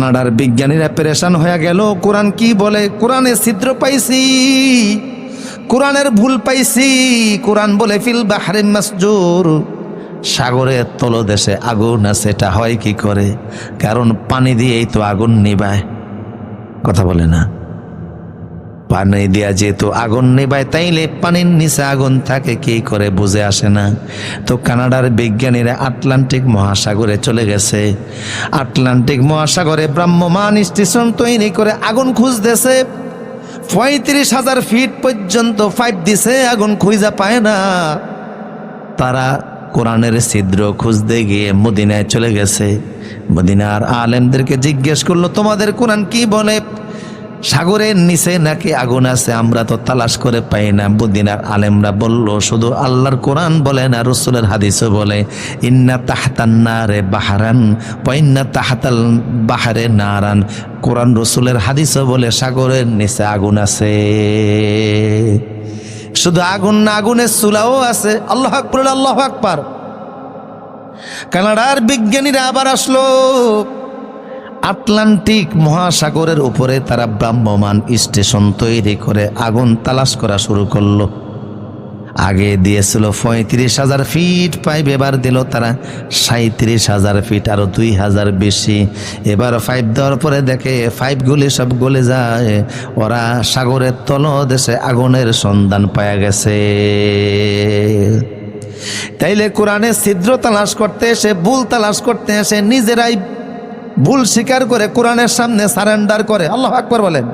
কানাডার বিজ্ঞানীরা পেরেশান হয়ে গেল। কোরআন কি বলে? কোরআনে ছিদ্র পাইছি, কোরআনের ভুল পাইছি। কোরআন বলে, ফিল বাহারে মাসজুর সাগরের তলদেশে আগুন আছে, এটা হয় কি করে? কারণ পানি দিয়েই তো আগুন নিবায়। কথা বলে না। পানি দিয়া যেহেতু আগুন নেবায়, তাইলে পানির নিচে আগুন থাকে, কি করে বুঝে আসে না। তো কানাডার বিজ্ঞানীরা আটলান্টিক মহাসাগরে চলে গেছে। আটলান্টিক মহাসাগরে ব্রাহ্মমান স্টেশন তৈরি করে আগুন খুঁজতেছে। পঁয়ত্রিশ হাজার ফিট পর্যন্ত পাইপ দিছে, আগুন খুঁজা পায় না। তারা কোরআনের ছিদ্র খুঁজতে গিয়ে মদিনায় চলে গেছে। মদিনার আলেমদেরকে জিজ্ঞেস করল, তোমাদের কোরআন কি বলে? সাগরের নিচে নাকি আগুন আছে, আমরা তো তালাশ করে পাই না। মদিনার আলেমরা বলল, শুধু আল্লাহর কোরআন বলে না, রসুলের হাদিসও বলে, ইন্না তাহতান্না রে বাহারান পইন্না তাহাতাল বাহারে নারান। কোরআন রসুলের হাদিসও বলে, সাগরের নিচে আগুন আছে। শুধু আগুন না, আগুনের চুলাও আছে। আল্লাহ আকবর, আল্লাহ আকবার। কানাডার বিজ্ঞানীরা আবার আসলো। আটলান্টিক মহাসাগরের উপরে তারা ব্রাহ্মমান স্টেশন তৈরি করে আগুন তালাশ করা শুরু করল। আগে দিয়েছিল পঁয়ত্রিশ হাজার ফিট, পাইপ এবার দিল তারা সাঁত্রিশ হাজার ফিট আরও দুই হাজার বেশি। এবার পাইপ দেওয়ার পরে দেখে পাইপগুলি সব গলে যায়। ওরা সাগরের তলদেশে আগুনের সন্ধান পাওয়া গেছে। তাইলে কোরআনে ছিদ্র তালাশ করতে এসে, ভুল তালাশ করতে এসে নিজেরাই ভুল স্বীকার করে কোরআনের সামনে সারেন্ডার করে। আল্লাহ আকবর বলেন।